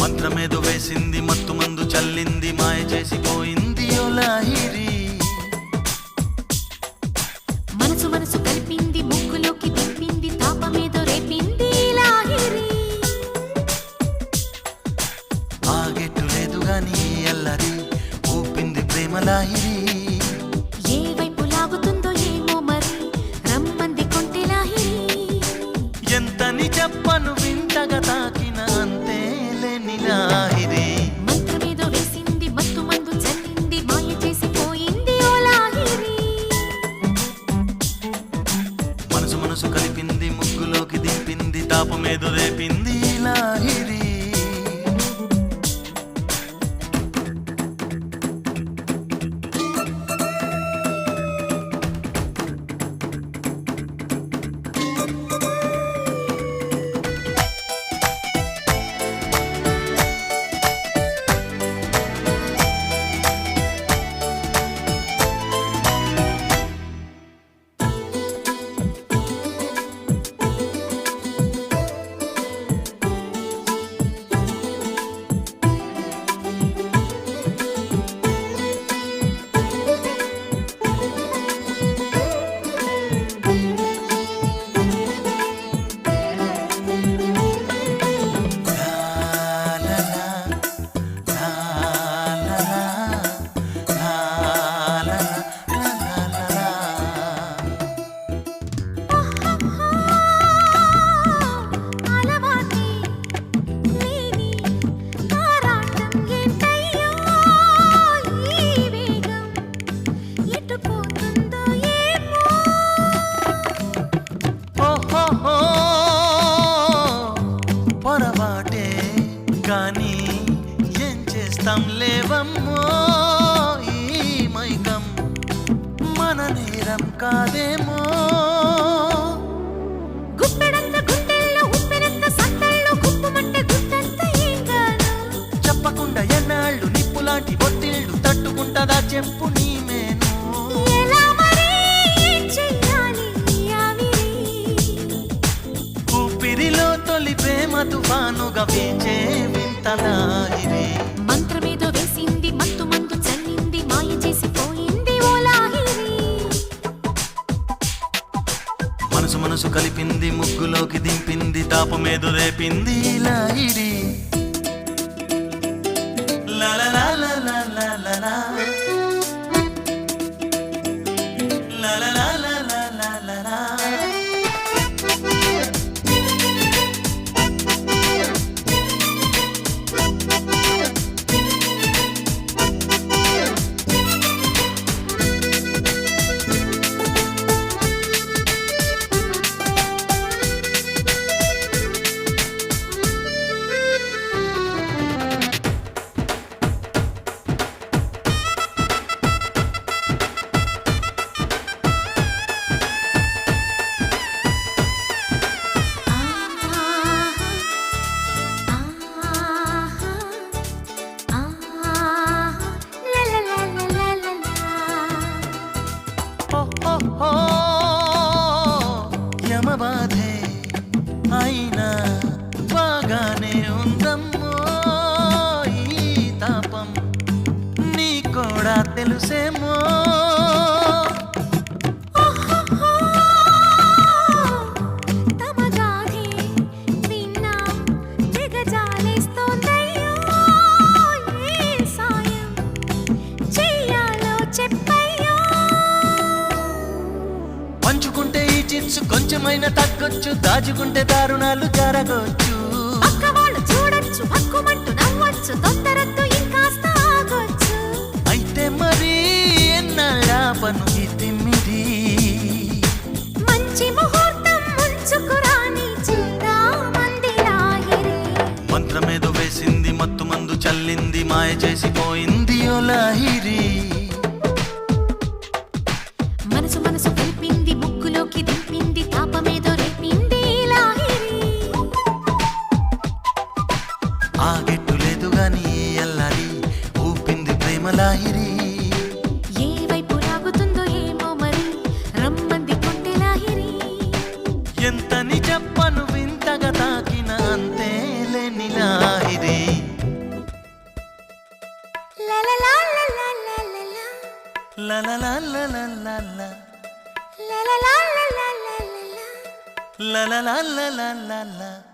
మంత్రమేదో వేసింది మత్తు మందు చల్లింది మాయ చేసి ఊపింది ప్రేమ లాహిరి ఏ వైపు లాగుతుందో ఏమో మరి రమ్మంది కొంటె లాహిరి. ఎంతని చెప్పను వింతగా తాకిన అంతే లేని లాహిరి. మంత్రమేదో వేసింది మత్తు మందు చల్లింది మాయ చేసి పోయింది ఓ లాహిరి. మనసు మనసు కలిపింది ముగ్గులోకి దింపింది తాపమేదో రేపింది. గాను చెప్పకుండా ఎన్నాళ్ళు నిప్పులాంటి ఒత్తిళ్ళు తట్టుకుంటదా చెప్పు నీ మేను. ఊపిరిలో తొలి ప్రేమ తుఫానుగా వీచే వింతలాహిరి కలిపింది ముగ్గులోకి దింపింది తాపమేదు రేపింది ఇలా ఇది అయినా బాగానే ఉందమ్మో ఈ తాపం. నీ కూడా తెలుసేమో పంచుకుంటే ఈ చిచ్చు కొంచెమైనా తగ్గొచ్చు. దాచుకుంటే దారుణాలు జరగొచ్చు. అయితే మరి ఎన్నాళ్ళ పను తిమ్మిది మంచి ముహూర్తం ముంచుకురాని చూడామంది లాహిరి మంత్రమేదో వేసింది మత్తు మందు చల్లింది మాయ చేసిపోయింది ఓ la la la la la